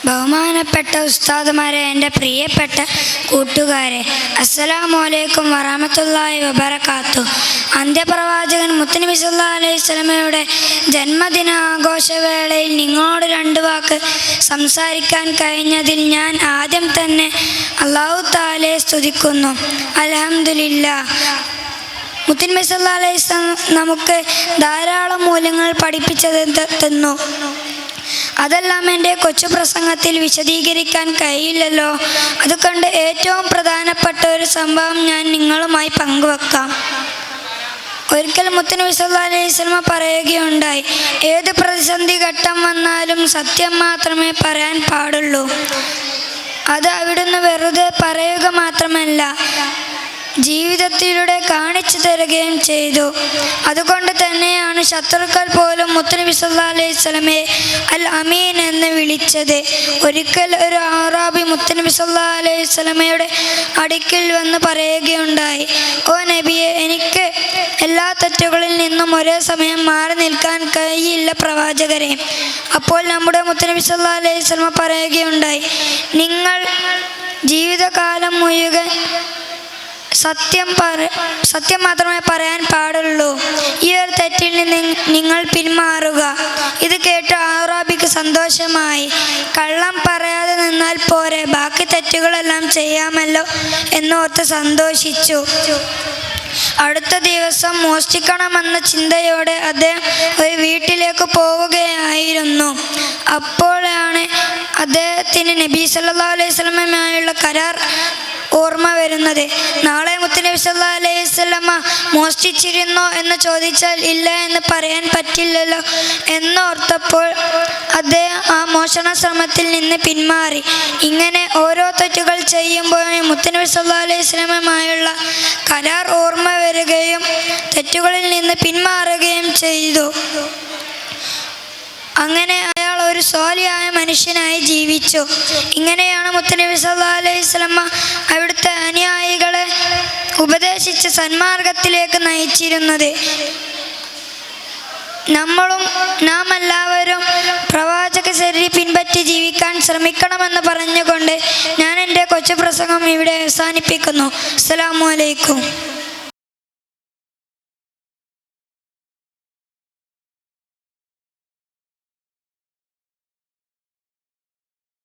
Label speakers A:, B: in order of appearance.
A: ബഹുമാനപ്പെട്ട ഉസ്താദുമാരെ എന്റെ പ്രിയപ്പെട്ട കൂട്ടുകാരെ അസ്സലാമു അലൈക്കും വബറക്കാത്തു അന്ത്യപ്രവാചകൻ മുത്തനബി സല്ലാ അലൈഹി സ്വലമയുടെ ജന്മദിന ആഘോഷവേളയിൽ നിങ്ങളോട് രണ്ട് വാക്ക് സംസാരിക്കാൻ കഴിഞ്ഞതിൽ ഞാൻ ആദ്യം തന്നെ അള്ളാഹു താലെ സ്തുതിക്കുന്നു. അലഹമില്ല മുത്തിൻ സല്ലാ അലൈഹി നമുക്ക് ധാരാളം മൂല്യങ്ങൾ പഠിപ്പിച്ചത് തന്നു. അതെല്ലാം എന്റെ കൊച്ചു പ്രസംഗത്തിൽ വിശദീകരിക്കാൻ കഴിയില്ലല്ലോ. അതുകൊണ്ട് ഏറ്റവും പ്രധാനപ്പെട്ട ഒരു സംഭവം ഞാൻ നിങ്ങളുമായി പങ്കുവെക്കാം. ഒരിക്കൽ മുത്തനബി സല്ലാ അലൈഹി പറയുകയുണ്ടായി ഏത് പ്രതിസന്ധി ഘട്ടം വന്നാലും സത്യം മാത്രമേ പറയാൻ പാടുള്ളൂ. അത് അവിടുന്ന് വെറുതെ പറയുക മാത്രമല്ല ജീവിതത്തിലൂടെ കാണിച്ചു തരുകയും ചെയ്തു. അതുകൊണ്ട് തന്നെയാണ് ശത്രുക്കൾ പോലും മുത്തനബി സല്ലാ സ്വലമെ അൽ അമീൻ എന്ന് വിളിച്ചത്. ഒരിക്കൽ ഒരു ആറാബി മുത്തനബി സല്ലാ അലൈഹി സ്വലമയുടെ അടുക്കിൽ വന്ന് പറയുകയുണ്ടായി ഓ നബിയെ എനിക്ക് എല്ലാ തെറ്റുകളിൽ നിന്നും ഒരേ സമയം മാറി നിൽക്കാൻ കഴിയില്ല പ്രവാചകരെ. അപ്പോൾ നമ്മുടെ മുത്തനബി സല്ലാ അലൈഹി സ്വലമ പറയുകയുണ്ടായി നിങ്ങൾ ജീവിതകാലം മുഴുവൻ സത്യം പറ സത്യം മാത്രമേ പറയാൻ പാടുള്ളൂ. ഈ ഒരു തെറ്റിൽ നിന്ന് നിങ്ങൾ പിന്മാറുക. ഇത് കേട്ട് ആറാബിക്ക് സന്തോഷമായി. കള്ളം പറയാതെ നിന്നാൽ പോരെ ബാക്കി തെറ്റുകളെല്ലാം ചെയ്യാമല്ലോ എന്നോർത്ത് സന്തോഷിച്ചു. അടുത്ത ദിവസം മോഷ്ടിക്കണമെന്ന ചിന്തയോടെ അദ്ദേഹം ഒരു വീട്ടിലേക്ക് പോവുകയായിരുന്നു. അപ്പോഴാണ് അദ്ദേഹത്തിന് നബി സല്ലാ അലൈഹി സ്വലമയുമായുള്ള കരാർ ഓർമ്മ വരുന്നത്. നാളെ മുത്തനബി സല്ലാ അലൈഹി സ്വലമ്മ മോഷ്ടിച്ചിരുന്നോ എന്ന് ചോദിച്ചാൽ ഇല്ല എന്ന് പറയാൻ പറ്റില്ലല്ലോ എന്നോർത്തപ്പോൾ അദ്ദേഹം ആ മോഷണ ശ്രമത്തിൽ നിന്ന് പിന്മാറി. ഇങ്ങനെ ഓരോ തെറ്റുകൾ ചെയ്യുമ്പോഴും മുത്തനബി സല്ലാ അലൈഹി സ്വലമയുമായുള്ള കരാർ ഓർമ്മ വരികയും തെറ്റുകളിൽ നിന്ന് പിന്മാറുകയും ചെയ്തു. അങ്ങനെ അയാൾ ഒരു സ്വാലിയായ മനുഷ്യനായി ജീവിച്ചു. ഇങ്ങനെയാണ് മുത്തനബി സല്ലാ അലൈഹി സ്വലമ്മ ഉപദേശിച്ച് സന്മാർഗത്തിലേക്ക് നയിച്ചിരുന്നത്. നമ്മളും നാം എല്ലാവരും പ്രവാചക ശരീരം പിൻപറ്റി ജീവിക്കാൻ ശ്രമിക്കണമെന്ന് പറഞ്ഞുകൊണ്ട് ഞാൻ എന്റെ കൊച്ചു പ്രസംഗം ഇവിടെ അവസാനിപ്പിക്കുന്നു. അസ്സലാമു അലൈക്കും.